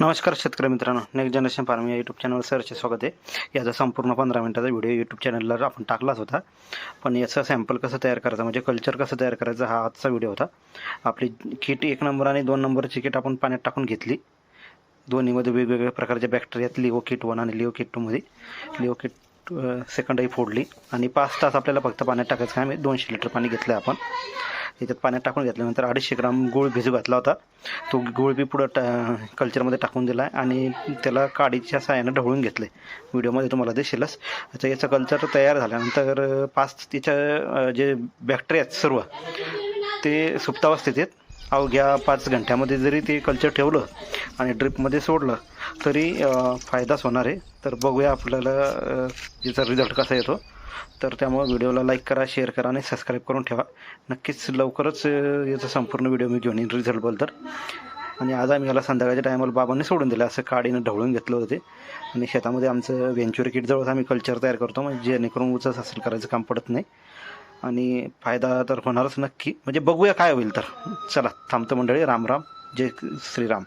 नमस्कार शेतकरी मित्रांनो. नेक्स्ट जनरेशन फार्म या यूट्यूब चॅनलवर सरचे स्वागत आहे. याचा संपूर्ण पंधरा मिनिटाचा व्हिडिओ यूट्यूब चॅनलला आपण टाकलाच होता. पण याचं सॅम्पल कसं तयार करायचं म्हणजे कल्चर कसं तयार करायचं हा आजचा व्हिडिओ होता. आपली किट एक नंबर आणि दोन नंबरची किट आपण पाण्यात टाकून घेतली. दोन्हीमध्ये वेगवेगळ्या प्रकारच्या बॅक्टेरियात लिओ किट वन आणि लिओ किट टूमध्ये लिओ किट सेकंडही फोडली. आणि पाच तास आपल्याला फक्त पाण्यात टाकायचं आहे. आम्ही दोनशे लिटर पाणी घेतलं आपण. त्याच्यात पाण्यात टाकून घेतल्यानंतर अडीचशे ग्राम गूळ भिजू घातला होता. तो गूळ बी पुढं टा कल्चरमध्ये टाकून दिला आहे आणि त्याला काडीच्या साह्यानं ढवळून घेतलं. आहे व्हिडिओमध्ये तुम्हाला दिसेलच. तर याचं कल्चर तयार झाल्यानंतर पाच तिच्या जे बॅक्टेरिया आहेत सर्व ते सुप्तावस्थेत आहेत. अवघ्या पाच घंट्यामध्ये जरी ते कल्चर ठेवलं आणि ड्रिपमध्ये सोडलं तरी फायदाच होणार आहे. तर बघूया आपल्याला याचा रिझल्ट कसा येतो. तर त्यामुळे व्हिडिओला लाईक करा शेअर करा आणि सबस्क्राईब करून ठेवा. नक्कीच लवकरच याचा संपूर्ण व्हिडिओ मी घेऊन येईन रिझल्टबद्दल आणि आज आम्ही याला संध्याकाळच्या टायमाला बाबांनी सोडून दिलं असं काडीनं ढवळून घेतलं होते आणि शेतामध्ये आमचं वेंचुरी किटजवळच आम्ही कल्चर तयार करतो म्हणजे जेणेकरून उचस असेल करायचं काम पडत नाही. आणि फायदा तर होणारच नक्की. म्हणजे बघूया काय होईल तर. चला थांबतं मंडळी. राम राम. जय श्रीराम.